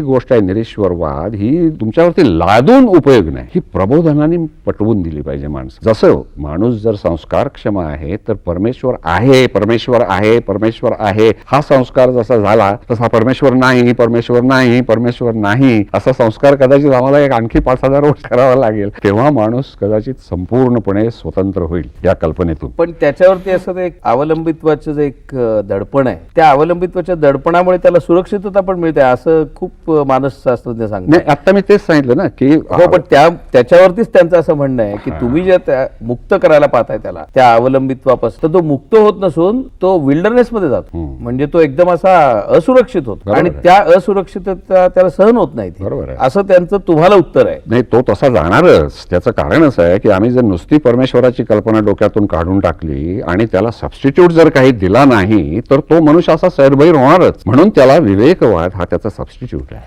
गोष्ट आहे निरेश्वरवाद ही तुमच्यावरती लादून उपयोग नाही. ही प्रबोधनाने पटवून दिली पाहिजे माणसं. जसं माणूस जर संस्कारक्षम आहे तर परमेश्वर आहे परमेश्वर आहे परमेश्वर आहे. हा संस्कार जसा झाला तसा परमेश्वर नाही परमेश्वर नाही परमेश्वर नाही. असा संस्कार कदाचित आम्हाला एक आणखी पाच हजार वर्ष करावा लागेल. तेव्हा माणूस कदाचित संपूर्णपणे स्वतंत्र होईल या कल्पनेतून. पण त्याच्यावरती असं ते एक अवलंबित्वाचं जे एक दडपण आहे त्या अवलंबित्वाच्या दडपणामुळे त्याला सुरक्षितता पण मिळते. असं खूप मानसशास्त्रज्ञ सांगतात. नाही आता मी तेच सांगितलं ना की हो पण त्या त्याच्यावरतीच त्यांचं असं म्हणणं आहे की तुम्ही जे त्या मुक्त करायला पाहताय त्याला त्या अवलंबित्वापासून तर तो मुक्त होत नसून तो विल्डरनेस मध्ये जातो म्हणजे तो एकदम असा असुरक्षित होतो. बरोबर आणि आहे. त्या असुरक्षितता त्याला सहन होत नाही ती. बरोबर आहे. असं त्यांचं तुम्हाला उत्तर आहे. नाही तो तसा जाणारच. त्याचं कारण असं आहे की आम्ही जर नुसती परमेश्वराची कल्पना डोक्यातून काढून टाकली आणि त्याला सबस्टिट्यूट जर काही दिला नाही तर तो मनुष्य असा सैरभैर होणारच. म्हणून त्याला विवेकवाद हा त्याचा सबस्टिट्यूट आहे.